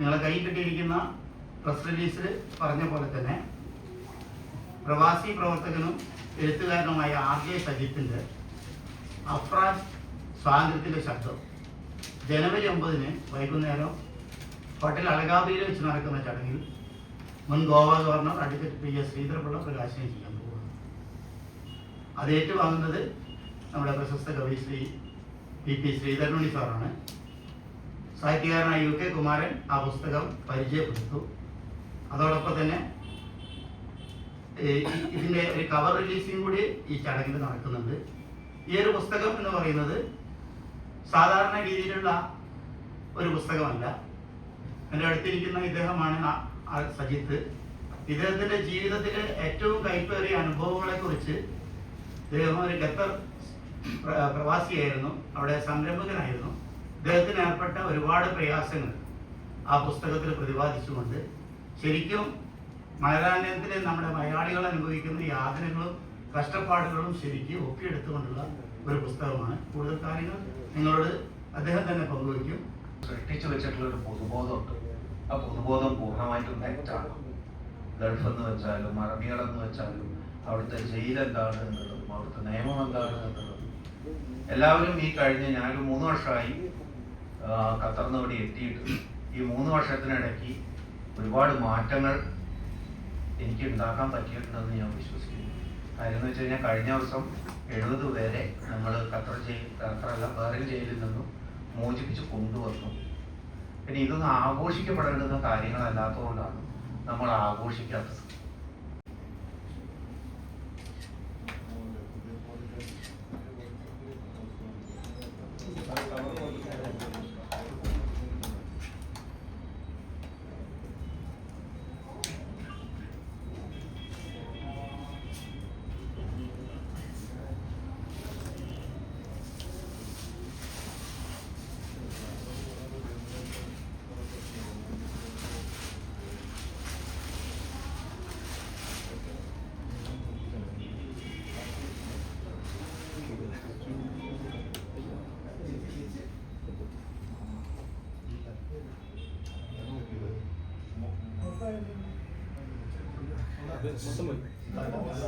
നിങ്ങളെ കൈ കിട്ടിയിരിക്കുന്ന പ്രസ് റിലീസിൽ പറഞ്ഞ പോലെ തന്നെ പ്രവാസി പ്രവർത്തകനും എഴുത്തുകാരനുമായ ആർ ജെ സജിത്തിന്റെ അഫ്രാൻ സ്വാതന്ത്ര്യത്തിന്റെ ശബ്ദം. ജനുവരി ഒമ്പതിന് വൈകുന്നേരം ഹോട്ടൽ അളകാബിയിൽ വെച്ച് നടക്കുന്ന ചടങ്ങിൽ മുൻ Goa governor advocate P S Sreedharan Pillai പ്രകാശനം ചെയ്യാൻ പോകുന്നു. അത് ഏറ്റുവാങ്ങുന്നത് നമ്മുടെ പ്രശസ്ത കവി ശ്രീ പി പി ശ്രീധരനുണ്ണി സാറാണ്. സാഹിത്യകാരനായ യു കെ കുമാരൻ ആ പുസ്തകം പരിചയപ്പെടുത്തു. അതോടൊപ്പം തന്നെ ഇതിന്റെ ഒരു കവർ റിലീസിംഗ് കൂടി ഈ ചടങ്ങിൽ നടക്കുന്നുണ്ട്. ഈ ഒരു പുസ്തകം എന്ന് പറയുന്നത് സാധാരണ രീതിയിലുള്ള ഒരു പുസ്തകമല്ല. എന്റെ അടുത്തിരിക്കുന്ന ഇദ്ദേഹമാണ് സജിത്ത്. ഇദ്ദേഹത്തിന്റെ ജീവിതത്തിലെ ഏറ്റവും കൈപ്പേറിയ അനുഭവങ്ങളെ കുറിച്ച് ഇദ്ദേഹം ഒരു ഖത്തർ പ്ര- പ്രവാസിയായിരുന്നു. അവിടെ സംരംഭകനായിരുന്നു. ഇദ്ദേഹത്തിന് ഏർപ്പെട്ട ഒരുപാട് പ്രയാസങ്ങൾ ആ പുസ്തകത്തിൽ പ്രതിപാദിച്ചുകൊണ്ട് ശരിക്കും മലയാളത്തിൽ നമ്മുടെ മലയാളികൾ അനുഭവിക്കുന്ന യാതനകളും കഷ്ടപ്പാടുകളും ശരിക്കും ഒപ്പിയെടുത്തുകൊണ്ടുള്ള ഒരു പുസ്തകമാണ്. കൂടുതൽ കാര്യങ്ങൾ നിങ്ങളോട് അദ്ദേഹം തന്നെ പങ്കുവയ്ക്കും. സൃഷ്ടിച്ചു വെച്ചിട്ടുള്ള ഒരു പൊതുബോധമുണ്ട്. ആ പൊതുബോധം പൂർണമായിട്ടും തെറ്റാണ്. ഗൾഫ് എന്ന് വെച്ചാലും അറബികൾ എന്ന് വെച്ചാലും അവിടുത്തെ ജയിൽ എന്താണ് എന്നുള്ളതും അവിടുത്തെ നിയമം എന്താണ് എന്നുള്ളതും. എല്ലാവരും ഈ കഴിഞ്ഞ ഞാനൊരു മൂന്ന് വർഷമായി ഖത്തറിന്ന് ഇവിടെ എത്തിയിട്ട് ഈ മൂന്ന് വർഷത്തിനിടയ്ക്ക് ഒരുപാട് മാറ്റങ്ങൾ എനിക്ക് ഉണ്ടാക്കാൻ പറ്റിയിട്ടുണ്ടെന്ന് ഞാൻ വിശ്വസിക്കുന്നു. കാര്യം എന്ന് വെച്ച് കഴിഞ്ഞാൽ കഴിഞ്ഞ ദിവസം എഴുപത് പേരെ നമ്മൾ ഖത്തർ ജയിൽ ഖത്തറല്ല വേറെ ജയിലിൽ നിന്നും മോചിപ്പിച്ച് കൊണ്ടുവന്നു. പിന്നെ ഇതൊന്നും ആഘോഷിക്കപ്പെടേണ്ടുന്ന കാര്യങ്ങളല്ലാത്തതുകൊണ്ടാണ് നമ്മൾ ആഘോഷിക്കാത്തത്. すまん。